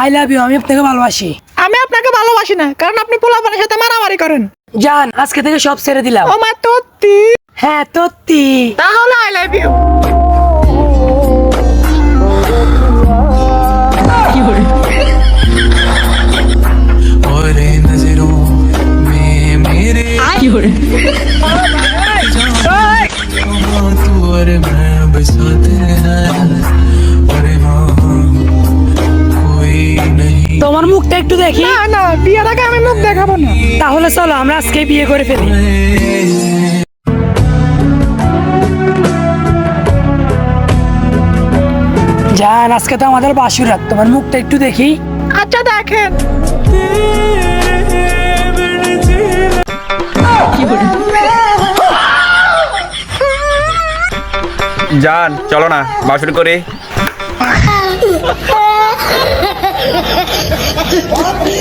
I love you আমি আপনাকে ভালোবাসি। আমি আপনাকে ভালোবাসি না কারণ আপনি পোলাপানের সাথে মারামারি করেন। জান আজকে থেকে সব ছেড়ে দিলাম। ও মা তত্তি। হ্যাঁ তত্তি। তাহলে আই লাভ ইউ কি করে? তোমার মুখটা একটু দেখি। না না বিয়ের আগে আমি মুখ দেখাবো না। তাহলে চলো আমরা আজকে বিয়ে করে ফেলি। জান আজকে তো আমাদের বাসুরাত তোমার মুখটা একটু দেখি। আচ্ছা দেখেন। জান চলো না বাসুর করে।